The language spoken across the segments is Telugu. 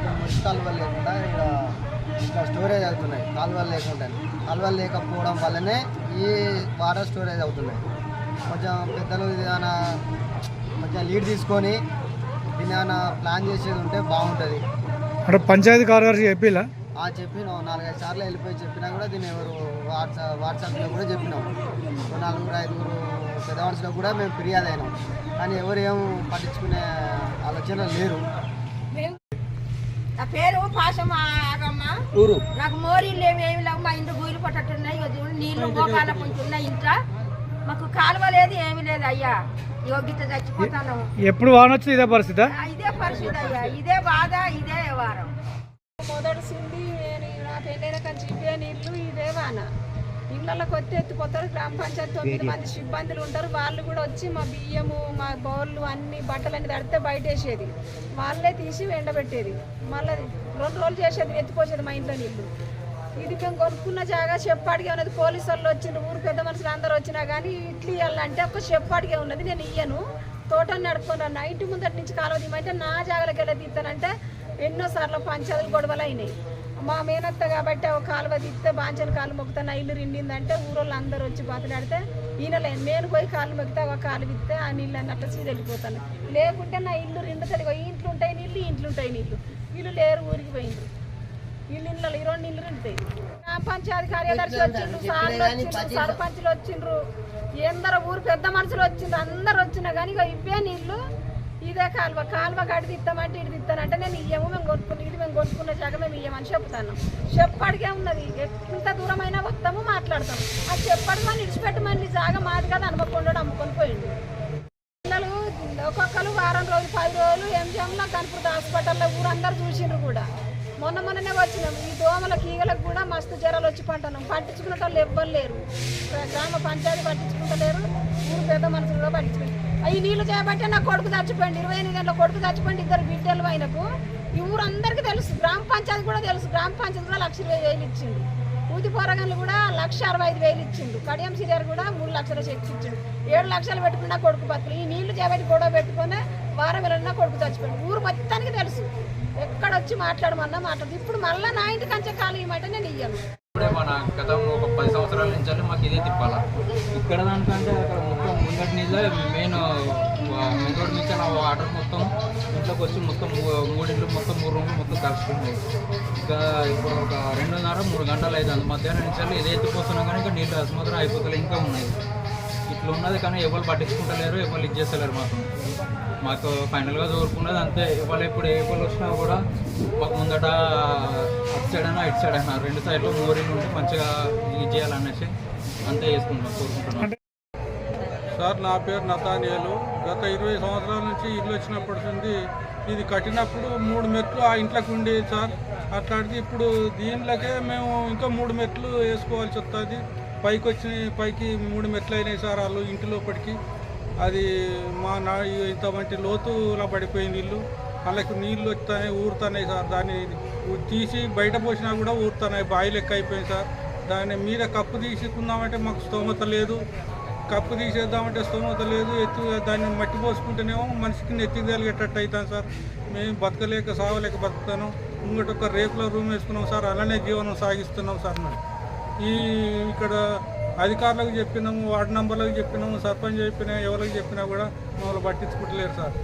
మురికి కాలువలు లేకుండా ఇక్కడ ఇట్లా స్టోరేజ్ అవుతున్నాయి. కాలువలు లేకుండా. కాలువలు లేకపోవడం వల్లనే ఈ వాటర్ స్టోరేజ్ అవుతున్నాయి. కొంచెం పెద్దలు ఏమైనా కొంచెం లీడ్ తీసుకొని ఏమైనా ప్లాన్ చేసేది ఉంటే బాగుంటుంది. అంటే పంచాయతీ కార్యదర్శి చెప్పిలా? ఆ చెప్పినాం. నాలుగైదు సార్లు వెళ్ళిపోయి చెప్పినా కూడా దీన్ని ఎవరు వాట్సాప్ వాట్సాప్లో కూడా చెప్పినాం. నలుగురు ఐదుగురు పెద్ద మనుషులకు కూడా మేము ఫిర్యాదు అయినాం. కానీ ఎవరు ఏం పట్టించుకునే ఆలోచన లేరు. నా పేరు పాశమ్మ ఆగమ్మ. ఊరు? నాకు మోరీలు ఏమి ఏమి లేవు. మా ఇంట్లో గూయిలు పట్టట్టున్నాయి నీళ్ళు మోకాల కొంచెం ఉన్నాయి ఇంట్లో. మాకు కాలువ లేదు ఏమీ లేదు అయ్యా. గిట్ట చచ్చిపోతాను. ఎప్పుడు వాన వచ్చింది ఇదే పరిస్థితి? ఇదే పరిస్థితి అయ్యా. ఇదే బాధ ఇదే వారం మొదటిసింది నేను నా పెళ్ళైన ఇవే నీళ్ళు ఇదే వాన. ఇళ్ళకి వచ్చి ఎత్తిపోతారు గ్రామ పంచాయతీ తొమ్మిది మంది సిబ్బందులు ఉంటారు. వాళ్ళు కూడా వచ్చి మా బియ్యము మా బౌళ్ళు అన్ని బట్టలన్నీ తడితే బయట వేసేది వాళ్ళే తీసి ఎండబెట్టేది. మళ్ళీ రెండు రోజులు చేసేది ఎత్తిపోసేది మా ఇంట్లో నీళ్ళు ఇది మేము కొనుక్కున్న జాగా చెప్పాడిగా ఉన్నది. పోలీసు వాళ్ళు వచ్చిండ్రు ఊరు పెద్ద మనుషులు అందరూ వచ్చినా కానీ ఇట్లు ఇవ్వాలంటే ఒక చెప్పాడిగా ఉన్నది. నేను ఇయ్యను. తోటని నడుపుకున్నాను నైట్ ముందటి నుంచి కాలువ తీయమంటే నా జాగలకి వెళ్ళి తీస్తానంటే ఎన్నోసార్లు పంచాయతీలు గొడవలు అయినాయి మా మేనత్త కాబట్టి ఒక కాలువ తీస్తే బాంచలు కాలు మొక్కుతా నా ఇల్లు రిండిందంటే ఊరోళ్ళు అందరూ వచ్చి బతలాడితే ఈయనలే నేను పోయి కాలు మొక్కితే ఒక కాలు విత్తే ఆ నీళ్ళు అన్నట్టు సీద వెళ్ళిపోతాను. లేకుంటే నా ఇల్లు రిండుతుంది ఇంట్లో ఉంటాయి నీళ్ళు ఇంట్లో ఉంటాయి నీళ్ళు. వీళ్ళు లేరు ఊరికి పోయిండ్రు. వీళ్ళు ఇళ్ళలో ఈ రెండు ఇల్లు ఉంటాయి గ్రామ పంచాయతీ కార్యదర్శి వచ్చిండ్రు సార్లు వచ్చిండ్రు సర్పంచులు వచ్చిండ్రు ఎందరో ఊరు పెద్ద మనుషులు వచ్చిండ్రు అందరు వచ్చినా కానీ ఇక ఇవే నీళ్ళు ఇదే కాలువ కాలువ గడి తిత్తామంటే ఇటు అంటే నేను ఇయ్యము మేము కొనుక్కుని ఇది మేము కొనుక్కున్న జాగ మేము ఇయ్యమని చెప్తాను. చెప్పడిగే ఉన్నది. ఎంత దూరమైనా వస్తాము మాట్లాడతాము. అది చెప్పడమని ఇడిచిపెట్టమని జాగా మాది కదా అనుకోకుండా అమ్ముకొని పోయిండు. పిల్లలు ఒక్కొక్కరు వారం రోజులు పది రోజులు ఎంజిఎంలో కనుపూర్ హాస్పిటల్లో ఊరందరూ చూసిండ్రు కూడా. మొన్న మొన్ననే వచ్చినాం ఈ దోమల కీగలకు కూడా మస్తు జ్వరాలు వచ్చి పంటను పట్టించుకునే వాళ్ళు ఎవ్వరు లేరు. గ్రామ పంచాయతీ పట్టించుకుంటలేరు. ఊరు పెద్ద మనుషులు కూడా పట్టించుకుంటారు ఈ నీళ్ళు చేయబట్టే నా కొడుకు చచ్చిపోయింది ఇరవై ఎనిమిది గంటల కొడుకు చచ్చిపోయింది ఇద్దరు బిడ్డలు ఆయనకు. ఈ ఊరందరికీ తెలుసు. గ్రామ పంచాయతీ కూడా తెలుసు. గ్రామ పంచాయతీ కూడా లక్ష ఇరవై వేలు ఇచ్చిండు. ఊతి పోరగన్లు కూడా లక్ష అరవై ఐదు వేలు ఇచ్చిండు. కడియం సీరియర్ కూడా మూడు లక్షల చెక్స్ ఇచ్చిండు. ఏడు లక్షలు పెట్టుకున్నా కొడుకు బతుకులు. ఈ నీళ్ళు చేపట్టి గొడవ పెట్టుకుని వారం వెళ్ళినా కొడుకు చచ్చిపోయింది ఊరు మొత్తానికి తెలుసు. ఎక్కడ వచ్చి మాట్లాడమన్నా మాట్లాడు ఇప్పుడు మళ్ళీ నా ఇంటి కంచె కాలు ఇవ్వమంటే నేను ఇయ్యను. మన గతం ఒక పది సంవత్సరాల నుంచి మాకు ఇదే తిప్పాలా? ఇక్కడ దానికంటే అక్కడ మొత్తం ముంగటి మెయిన్ మెయిన్ నుంచి నా వాటర్ మొత్తం. ఇంట్లోకి వచ్చి మొత్తం మూడింట్లు మొత్తం మూడు రూమ్లు మొత్తం కలుసుకున్నాయి. ఇంకా ఇప్పుడు ఒక రెండున్నర మూడు గంటలు అవుతుంది మధ్యాహ్నం నుంచి ఇదే ఎత్తిపోతున్నాం కానీ ఇంకా నీళ్ళు అసమాత్రం అయిపోతలే ఇంకా ఉన్నాయి. ఇట్లా ఉన్నది కానీ ఎవరు పట్టించుకుంటలేరు ఎవరు ఇది చేస్తలేరు మాకు. మాకు ఫైనల్గా కోరుకున్నది అంతే. ఇవాళ ఇప్పుడు ఏ వాళ్ళు వచ్చినా కూడా మాకు ముందట అటు సైడ్ అయినా ఇటు సైడ్ అయినా రెండు సైడ్లో మోరీలు ఉంటే మంచిగా ఇది చేయాలనేసి అంతే చేసుకుంటున్నాం కోరుకుంటున్నాం. సార్ నా పేరు నతానియలు. గత ఇరవై సంవత్సరాల నుంచి ఇల్లు వచ్చినప్పటి నుండి ఇది కట్టినప్పుడు మూడు మెట్లు ఆ ఇంట్లోకి ఉండేది సార్. అట్లాంటిది ఇప్పుడు దీనిలోకే మేము ఇంకా మూడు మెట్లు వేసుకోవాల్సి వస్తుంది. పైకి వచ్చిన పైకి మూడు మెట్లు అయినాయి సార్ వాళ్ళు ఇంటి లోపలికి. అది మా నా ఇంత వంటి లోతులా పడిపోయింది ఇల్లు. వాళ్ళకి నీళ్ళు వస్తున్నాయి ఊరుతున్నాయి సార్. దాన్ని తీసి బయట పోసినా కూడా ఊరుతున్నాయి. బావి లెక్క అయిపోయింది సార్. దాన్ని మీద కప్పు తీసుకుందామంటే మాకు స్తోమత లేదు. కప్పు తీసేద్దామంటే స్తోమత లేదు. ఎత్తు దాన్ని మట్టి పోసుకుంటేనేమో మనిషికి నెత్తి తగిలేటట్టు అవుతాను సార్. మేము బతకలేక సావలేక బతుకుతాను. ఇంకటి ఒక రేపులో రూమ్ వేసుకున్నాం సార్. అలానే జీవనం సాగిస్తున్నాం సార్ మేము. ఈ ఇక్కడ అధికారులకు చెప్పినాము వార్డు నెంబర్లకు చెప్పినాము సర్పంచ్ చెప్పినా ఎవరికి చెప్పినా కూడా మమ్మల్ని పట్టించుకుంటలేరు సార్.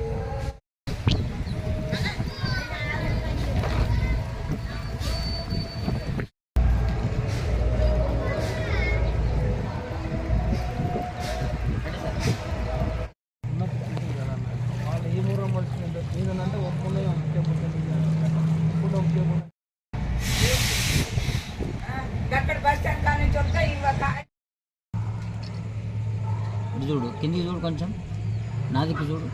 చూడు. కిందికి చూడు కొంచెం. నాదికి చూడు.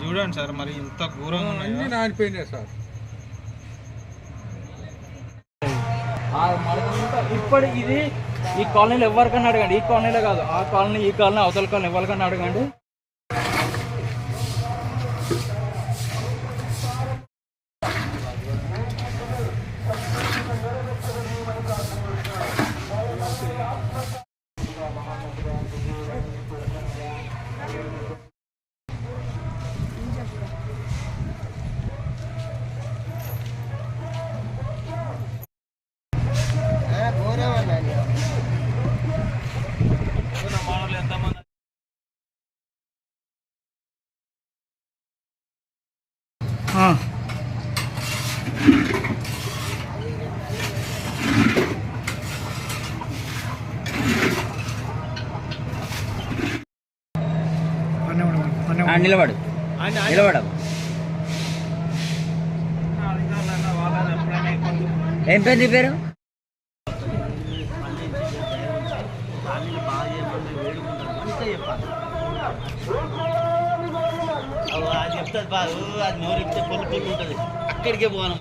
చూడండి సార్ మరి ఇంత ఘోరంగా అన్నీ నానిపోయినాయి సార్. ఇప్పుడు ఇది ఈ కాలనీలో ఎవరికైనా అడగండి. ఈ కాలనీలో కాదు. ఆ కాలనీ ఈ కాలనీ అవతల కాలనీ ఎవరికైనా అడగండి ఆ, నిలబడు. నిలబడవు. ఏం పేరు నీ పేరు? అది చెప్తుంది బాగు అది నోరు ఇస్తే పొల్లు పొల్లు ఉంటుంది. అక్కడికే పోను.